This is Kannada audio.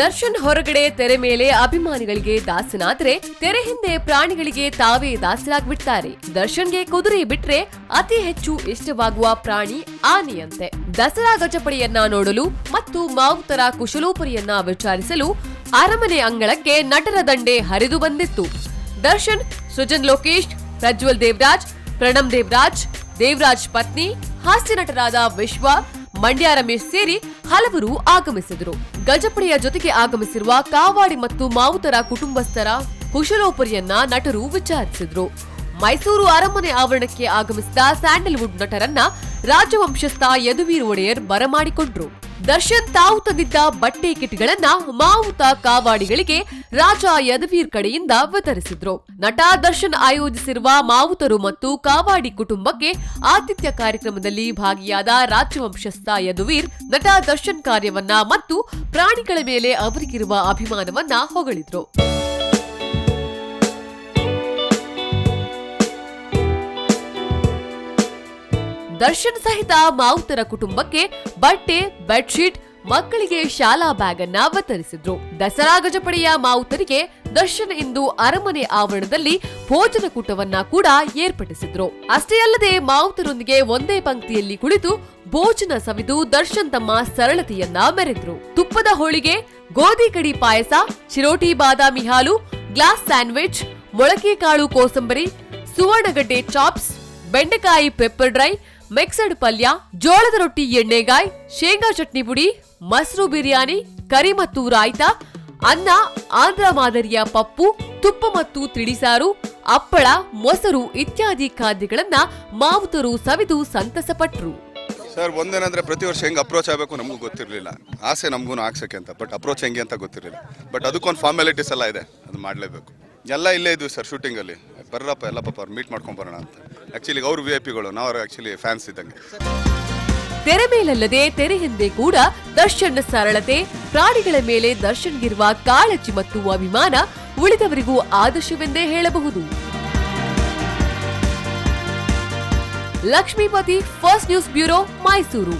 ದರ್ಶನ್ ಹೊರಗಡೆ ತೆರೆ ಮೇಲೆ ಅಭಿಮಾನಿಗಳಿಗೆ ದಾಸನಾದ್ರೆ ತೆರೆ ಹಿಂದೆ ಪ್ರಾಣಿಗಳಿಗೆ ತಾವೇ ದಾಸರಾಗ್ಬಿಡ್ತಾರೆ. ದರ್ಶನ್ಗೆ ಕುದುರೆ ಬಿಟ್ರೆ ಅತಿ ಹೆಚ್ಚು ಇಷ್ಟವಾಗುವ ಪ್ರಾಣಿ ಆನೆಯಂತೆ. ದಸರಾ ಗಜಪಡೆಯನ್ನ ನೋಡಲು ಮತ್ತು ಮಾವುತರ ಕುಶಲೋಪರಿಯನ್ನ ವಿಚಾರಿಸಲು ಅರಮನೆ ಅಂಗಳಕ್ಕೆ ನಟರ ದಂಡೆ ಹರಿದು ಬಂದಿತ್ತು. ದರ್ಶನ್, ಸುಜನ್ ಲೋಕೇಶ್, ಪ್ರಜ್ವಲ್ ದೇವರಾಜ್, ಪ್ರಣಮ್ ದೇವರಾಜ್ ದೇವರಾಜ್ ಪತ್ನಿ, ಹಾಸ್ಯ ನಟರಾದ ವಿಶ್ವ ಮಂಡ್ಯ ರಮೇಶ್ ಸೇರಿ ಹಲವರು ಆಗಮಿಸಿದರು. ಗಜಪಡೆಯ ಜೊತೆಗೆ ಆಗಮಿಸಿರುವ ಕಾವಾಡಿ ಮತ್ತು ಮಾವುತರ ಕುಟುಂಬಸ್ಥರ ಕುಶಲೋಪರಿಯನ್ನ ನಟರು ವಿಚಾರಿಸಿದ್ರು. ಮೈಸೂರು ಅರಮನೆ ಆವರಣಕ್ಕೆ ಆಗಮಿಸಿದ ಸ್ಯಾಂಡಲ್ವುಡ್ ನಟರನ್ನ ರಾಜವಂಶಸ್ಥ ಯದುವೀರ್ ಒಡೆಯರ್ ಬರಮಾಡಿಕೊಂಡ್ರು. ದರ್ಶನ್ ತಾವು ತಂದಿದ್ದ ಬಟ್ಟೆ ಕಿಟ್ಗಳನ್ನ ಮಾವುತ ಕಾವಾಡಿಗಳಿಗೆ ರಾಜ ಯದುವೀರ್ ಕಡೆಯಿಂದ ವಿತರಿಸಿದ್ರು. ನಟ ದರ್ಶನ್ ಆಯೋಜಿಸಿರುವ ಮಾವುತರು ಮತ್ತು ಕಾವಾಡಿ ಕುಟುಂಬಕ್ಕೆ ಆತಿಥ್ಯ ಕಾರ್ಯಕ್ರಮದಲ್ಲಿ ಭಾಗಿಯಾದ ರಾಜವಂಶಸ್ಥ ಯದುವೀರ್ ನಟ ದರ್ಶನ್ ಕಾರ್ಯವನ್ನ ಮತ್ತು ಪ್ರಾಣಿಗಳ ಮೇಲೆ ಅವರಿಗಿರುವ ಅಭಿಮಾನವನ್ನ ಹೊಗಳಿದ್ರು. ದರ್ಶನ್ ಸಹಿತ ಮಾವುತರ ಕುಟುಂಬಕ್ಕೆ ಬಟ್ಟೆ, ಬೆಡ್ಶೀಟ್, ಮಕ್ಕಳಿಗೆ ಶಾಲಾ ಬ್ಯಾಗ್ ಅನ್ನ ವಿತರಿಸಿದ್ರು. ದಸರಾ ಗಜಪಡೆಯ ಮಾವುತರಿಗೆ ದರ್ಶನ್ ಇಂದು ಅರಮನೆ ಆವರಣದಲ್ಲಿ ಭೋಜನ ಕೂಟವನ್ನ ಕೂಡ ಏರ್ಪಡಿಸಿದ್ರು. ಅಷ್ಟೇ ಅಲ್ಲದೆ ಮಾವುತರೊಂದಿಗೆ ಒಂದೇ ಪಂಕ್ತಿಯಲ್ಲಿ ಕುಳಿತು ಭೋಜನ ಸವಿದು ದರ್ಶನ್ ತಮ್ಮ ಸರಳತೆಯನ್ನ ಮೆರೆದ್ರು. ತುಪ್ಪದ ಹೋಳಿಗೆ, ಗೋಧಿ ಕಡಿ ಪಾಯಸ, ಚಿರೋಟಿ ಬಾದಾಮಿ ಹಾಲು, ಗ್ಲಾಸ್ ಸ್ಯಾಂಡ್ವಿಚ್ ಮೊಳಕೆ ಕಾಳು ಕೋಸಂಬರಿ, ಸುವರ್ಣಗಡ್ಡೆ ಚಾಪ್ಸ್, ಬೆಂಡೆಕಾಯಿ ಪೆಪ್ಪರ್ ಡ್ರೈ ಮಿಕ್ಸಡ್ ಪಲ್ಯ, ಜೋಳದ ರೊಟ್ಟಿ, ಎಣ್ಣೆಗಾಯಿ, ಶೇಂಗಾ ಚಟ್ನಿ ಪುಡಿ, ಮಸರು ಬಿರಿಯಾನಿ, ಕರಿ ಮತ್ತು ರಾಯ್ತ, ಅನ್ನ, ಆಂಧ್ರ ಮಾದರಿಯ ಪಪ್ಪು, ತುಪ್ಪ ಮತ್ತು ತಿಳಿಸಾರು ಅಪ್ಪಳ ಮೊಸರು ಇತ್ಯಾದಿ ಖಾದ್ಯಗಳನ್ನ ಮಾವುತರು ಸವಿದು ಸಂತಸಪಟ್ರು. ಸರ್, ಒಂದೇನಂದ್ರೆ ಪ್ರತಿ ವರ್ಷ ಹೆಂಗೆ ಅಪ್ರೋಚ್ ಆಗಬೇಕು ನಮಗೂ ಗೊತ್ತಿರಲಿಲ್ಲ. ಆಸೆ ನಮಗೂ ಆಗ್ಸಕ್ಕೆ ಅಂತ ಬಟ್ ಅಪ್ರೋಚ್ ಹೆಂಗೆ ಅಂತ ಗೊತ್ತಿರಲಿಲ್ಲ. ಬಟ್ ಅದಕ್ಕೊಂದು ಫಾರ್ಮಾಲಿಟೀಸ್ ಎಲ್ಲ ಇದೆ, ಅದು ಮಾಡಲೇಬೇಕು. ಎಲ್ಲ ಇಲ್ಲೇ ಇದ್ವಿ ಸರ್ ಶೂಟಿಂಗಲ್ಲಿ. ಬರ್ರಪ್ಪ ಎಲ್ಲ ಪಾಪ ಅವ್ರು ಮೀಟ್ ಮಾಡ್ಕೊಂಡು ಬರೋಣ ಅಂತ. ಆ್ಯಕ್ಚುಲಿ ಅವ್ರು ವಿ ಐ ಪಿಗಳು ನಾವು ಆ್ಯಕ್ಚುಲಿ ಫ್ಯಾನ್ಸ್ ಇದ್ದಂಗೆ. ತೆರೆ ಮೇಲಲ್ಲದೆ ತೆರೆ ಹಿಂದೆ ಕೂಡ ದರ್ಶನ್ ಸರಳತೆ, ಪ್ರಾಣಿಗಳ ಮೇಲೆ ದರ್ಶನ್ಗಿರುವ ಕಾಳಜಿ ಮತ್ತು ಅಭಿಮಾನ ಉಳಿದವರಿಗೂ ಆದರ್ಶವೆಂದೇ ಹೇಳಬಹುದು. Lakshmipati first news bureau Mysuru